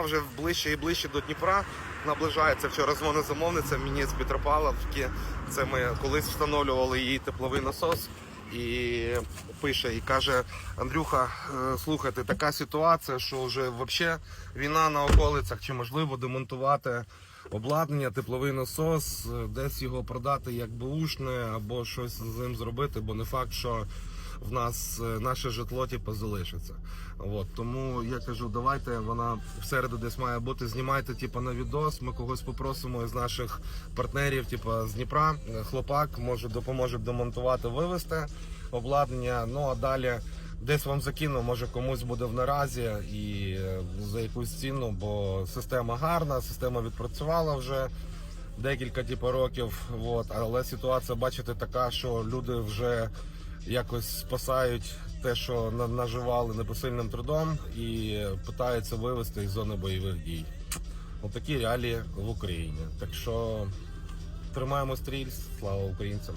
Вже ближче і ближче до Дніпра наближається. Вчора дзвонить замовниця мені з Петропавловки. Це ми колись встановлювали її тепловий насос. І пише і каже: Андрюха, е, слухайте, така ситуація, що вже взагалі війна на околицях, чи можливо демонтувати обладнання, тепловий насос, е, десь його продати як бушне або щось з ним зробити, бо не факт, що в нас е, наше житло типу, залишиться. От, тому я кажу, давайте вона в середу десь має бути. Знімайте типу, на відос. Ми когось попросимо з наших партнерів, типу, з Дніпра. Хлопак може допоможе демонтувати, вивезти обладнання. Ну а далі десь вам закину, може комусь буде в наразі і е, за якусь ціну, бо система гарна, система відпрацювала вже декілька типу, років. От, але ситуація, бачите, така, що люди вже якось спасають те, що наживали непосильним трудом, і питаються вивести із зони бойових дій. Отакі реалії в Україні. Так що тримаємо стріль, слава українцям.